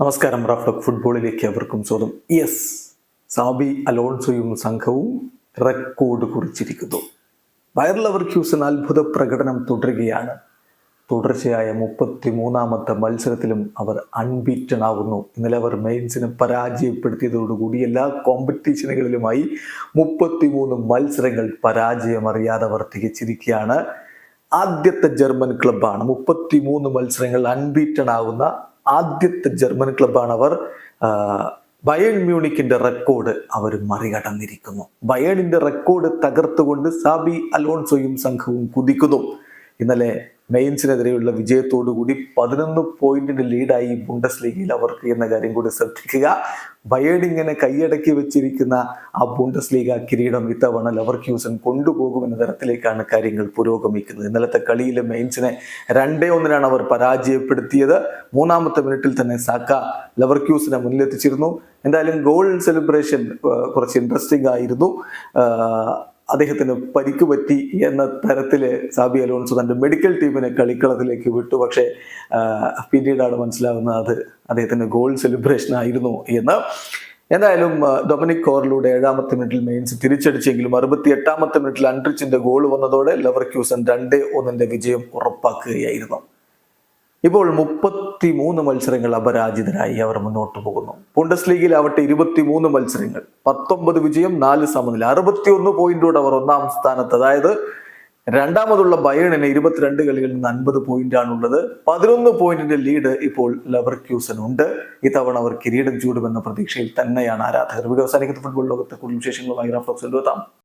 നമസ്കാരം റഫ്ലക് ഫുട്ബോളിലേക്ക് അവർക്കും സ്വാഗതം. യെസ് സാബി അലോൺസോയും സംഘവും റെക്കോർഡ് കുറിച്ചിരിക്കുന്നു. വയർ ലവർക്യൂസൻ അത്ഭുത പ്രകടനം തുടരുകയാണ്. തുടർച്ചയായ മുപ്പത്തി മൂന്നാമത്തെ മത്സരത്തിലും അവർ അൺബീറ്റൺ ആകുന്നു ഇന്നലെ അവർ മെയിൻസിനെ പരാജയപ്പെടുത്തിയതോടുകൂടി എല്ലാ കോമ്പറ്റീഷനുകളിലുമായി മുപ്പത്തിമൂന്ന് മത്സരങ്ങൾ പരാജയമറിയാതെ അവർ തികച്ചിരിക്കുകയാണ്. ആദ്യത്തെ ജർമ്മൻ ക്ലബാണ് മുപ്പത്തി മൂന്ന് മത്സരങ്ങൾ അൺബീറ്റൺ ആവുന്ന ആദ്യത്തെ ജർമ്മൻ ക്ലബ്ബാണ് അവർ ബയേൺ മ്യൂണിക്കിന്റെ റെക്കോർഡ് അവർ മറികടന്നിരിക്കുന്നു. ബയേണിന്റെ റെക്കോർഡ് തകർത്തുകൊണ്ട് സാബി അലോൺസോയും സംഘവും കുതിക്കുന്നു. ഇന്നലെ മെയിൻസിനെതിരെയുള്ള വിജയത്തോടുകൂടി പതിനൊന്ന് പോയിന്റിന്റെ ലീഡായി ബുണ്ടസ് ലീഗിൽ അവർക്ക് എന്ന കാര്യം കൂടി ശ്രദ്ധിക്കുക. ബയേഡിങ്ങിനെ കൈയടക്കി വെച്ചിരിക്കുന്ന ആ ബുണ്ടസ് ലീഗ കിരീടം ഇത്തവണ ലവർ ക്യൂസൺ കൊണ്ടുപോകുമെന്ന തരത്തിലേക്കാണ് കാര്യങ്ങൾ പുരോഗമിക്കുന്നത്. ഇന്നലത്തെ കളിയിൽ മെയിൻസിനെ രണ്ടേ ഒന്നിനാണ് അവർ പരാജയപ്പെടുത്തിയത്. മൂന്നാമത്തെ മിനിറ്റിൽ തന്നെ സാക്ക ലവർ ക്യൂസിനെ മുന്നിലെത്തിച്ചിരുന്നു. എന്തായാലും ഗോൾ സെലിബ്രേഷൻ കുറച്ച് ഇൻട്രസ്റ്റിംഗ് ആയിരുന്നു. അദ്ദേഹത്തിന് പരിക്ക് പറ്റി എന്ന തരത്തിൽ സാബി അലോൺസോ തന്റെ മെഡിക്കൽ ടീമിനെ കളിക്കളത്തിലേക്ക് വിട്ടു. പക്ഷേ പിന്നീടാണ് മനസ്സിലാവുന്നത് അത് അദ്ദേഹത്തിന്റെ ഗോൾ സെലിബ്രേഷൻ ആയിരുന്നു എന്ന്. എന്തായാലും ഡൊമിനിക് കോറിലൂടെ ഏഴാമത്തെ മിനിറ്റിൽ മെയിൻസ് തിരിച്ചടിച്ചെങ്കിലും അറുപത്തി എട്ടാമത്തെ മിനിറ്റിൽ അൻട്രിച്ചിന്റെ ഗോൾ വന്നതോടെ ലവർ ക്യൂസൺ രണ്ടേ ഒന്നിന്റെ വിജയം ഉറപ്പാക്കുകയായിരുന്നു. ഇപ്പോൾ മുപ്പത്തി മൂന്ന് മത്സരങ്ങൾ അപരാജിതരായി അവർ മുന്നോട്ട് പോകുന്നു. ബുണ്ടസ് ലീഗിലാവട്ടെ ഇരുപത്തിമൂന്ന് മത്സരങ്ങൾ പത്തൊമ്പത് വിജയം നാല് സമനില അറുപത്തിയൊന്ന് പോയിന്റോടെ അവർ ഒന്നാം സ്ഥാനത്ത്. അതായത് രണ്ടാമതുള്ള ബയേണിന് ഇരുപത്തിരണ്ട് കളികളിൽ നിന്ന് അൻപത് പോയിന്റ് ആണുള്ളത്. പതിനൊന്ന് പോയിന്റിന്റെ ലീഡ് ഇപ്പോൾ ലവർക്യൂസൻ ഉണ്ട്. ഇത്തവണ അവർ കിരീടം ചൂടുമെന്ന പ്രതീക്ഷയിൽ തന്നെയാണ് ആരാധകർ. വീഡിയോ ഫുട്ബോൾ ലോകത്തെ കൂടുതൽ വിശേഷങ്ങളുമായി റഫ്ലോക്സ് എത്താം